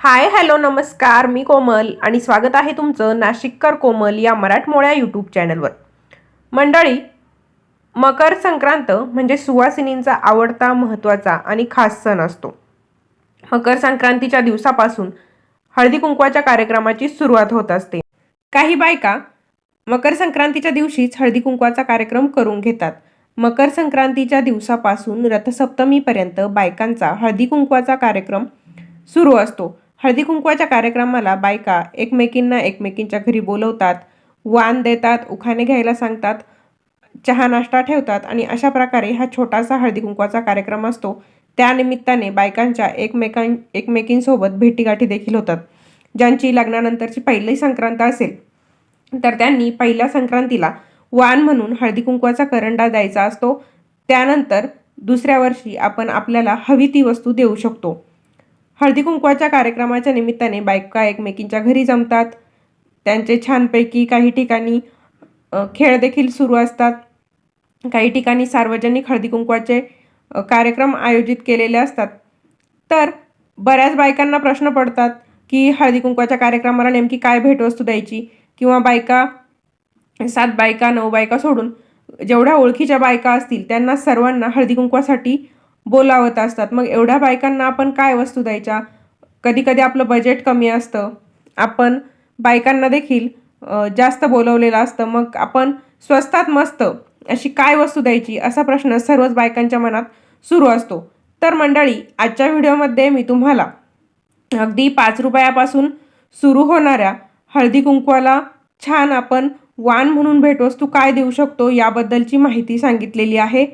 Hi hello नमस्कार. मी कोमल आणि स्वागत आहे तुमचं नाशिककर कोमल या मराठमोळ्या यूट्यूब चॅनलवर. मंडळी मकर संक्रांत म्हणजे सुवासिनींचा आवडता महत्त्वाचा आणि खास सण असतो. मकर संक्रांतीच्या दिवसापासून हळदी कुंकवाच्या कार्यक्रमाची सुरुवात होत असते. काही बायका मकर संक्रांतीच्या दिवशीच हळदी कुंकवाचा कार्यक्रम करून घेतात. मकर संक्रांतीच्या दिवसापासून रथसप्तमीपर्यंत बायकांचा हळदी कुंकवाचा कार्यक्रम सुरू असतो. हळदी कुंकवाच्या कार्यक्रमाला बायका एकमेकींना एकमेकींच्या घरी बोलवतात वाण देतात उखाणे घ्यायला सांगतात चहा नाश्ता ठेवतात आणि अशा प्रकारे हा छोटासा हळदी कुंकवाचा कार्यक्रम असतो. त्यानिमित्ताने बायकांच्या एकमेकां एकमेकींसोबत भेटीगाठी देखील होतात ज्यांची लग्नानंतरची पहिली संक्रांत असेल. तर त्यांनी पहिल्या संक्रांतीला वाण म्हणून हळदी कुंकवाचा करंडा द्यायचा असतो. त्यानंतर दुसऱ्या वर्षी आपण आपल्याला हवी ती वस्तू देऊ शकतो. हळदी कुंकवाच्या कार्यक्रमाच्या निमित्ताने बायका एकमेकींच्या घरी जमतात. त्यांचे छानपैकी काही ठिकाणी खेळ देखील सुरू असतात. काही ठिकाणी सार्वजनिक हळदी कुंकवाचे कार्यक्रम आयोजित केलेले असतात. तर बऱ्याच बायकांना प्रश्न पडतात की हळदी कुंकवाच्या कार्यक्रमाला नेमकी काय भेटवस्तू द्यायची? किंवा बायका सात बायका नऊ बायका सोडून जेवढ्या ओळखीच्या बायका असतील त्यांना सर्वांना हळदी कुंकवासाठी बोलावत असतात. मग एवढ्या बायकांना आपण काय वस्तू द्यायच्या? कधी कधी आपलं बजेट कमी असतं. आपण बायकांना देखील जास्त बोलवलेलं असतं. मग आपण स्वस्तात मस्त अशी काय वस्तू द्यायची? असा प्रश्न सर्वच बायकांच्या मनात सुरू असतो. तर मंडळी आजच्या व्हिडिओमध्ये मी तुम्हाला अगदी पाच रुपयापासून सुरू होणाऱ्या हळदी कुंकवाला छान आपण वाण म्हणून भेटवस्तू काय देऊ शकतो याबद्दलची माहिती सांगितलेली आहे.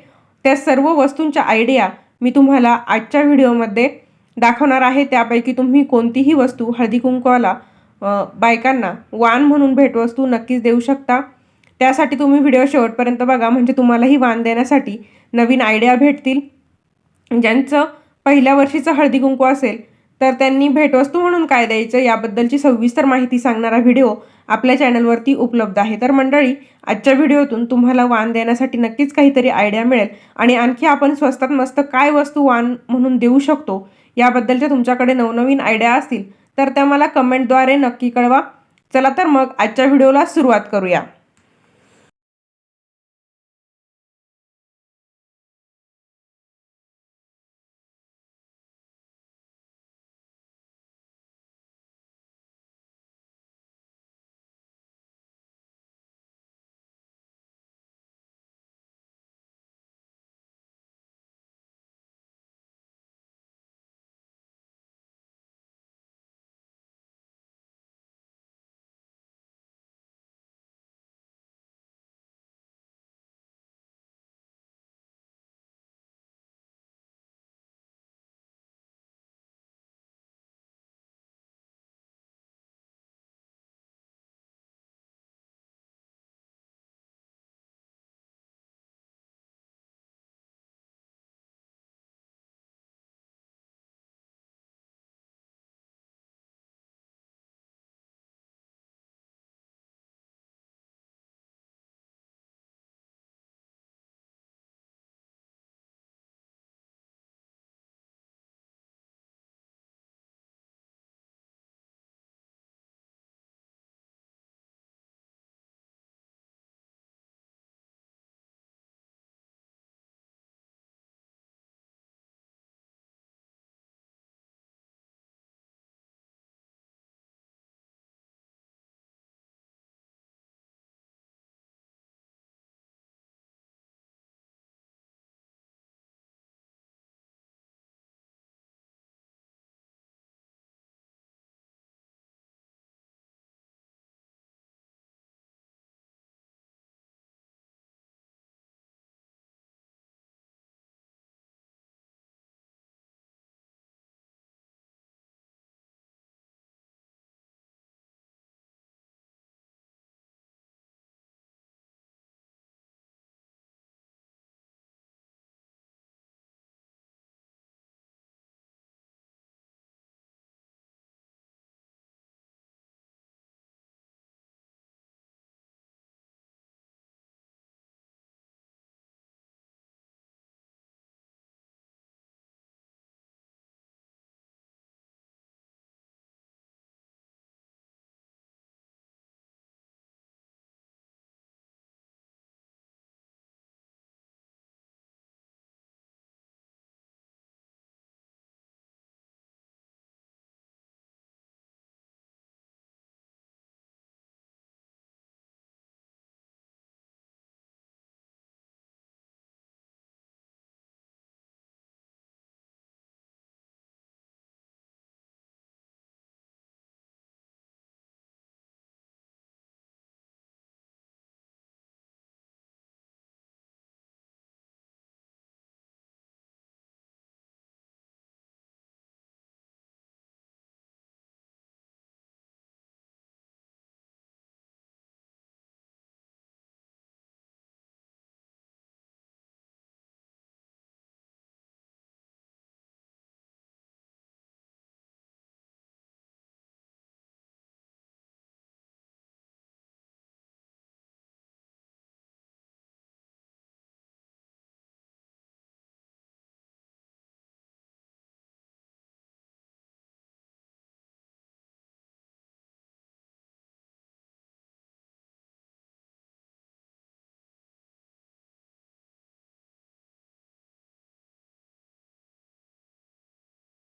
त्या सर्व वस्तूंच्या आयडिया मी तुम्हाला आजच्या व्हिडिओमध्ये दाखवणार आहे. त्यापैकी तुम्ही कोणतीही वस्तू हळदी कुंकवाला बायकांना वाण म्हणून भेटवस्तू नक्कीच देऊ शकता. त्यासाठी तुम्ही व्हिडिओ शेवटपर्यंत बघा. म्हणजे तुम्हालाही वाण देण्यासाठी नवीन आयडिया भेटतील. ज्यांचं पहिल्या वर्षीचं हळदी कुंकू असेल तर त्यांनी भेटवस्तू म्हणून काय द्यायचं याबद्दलची सविस्तर माहिती सांगणारा व्हिडिओ आपल्या चॅनलवरती उपलब्ध आहे. तर मंडळी आजच्या व्हिडिओतून तुम्हाला वाण देण्यासाठी नक्कीच काहीतरी आयडिया मिळेल आणि आणखी आपण स्वस्तात मस्त काय वस्तू वाण म्हणून देऊ शकतो याबद्दलच्या तुमच्याकडे नवनवीन आयडिया असतील तर त्या मला कमेंटद्वारे नक्की कळवा. चला तर मग आजच्या व्हिडिओला सुरुवात करूया.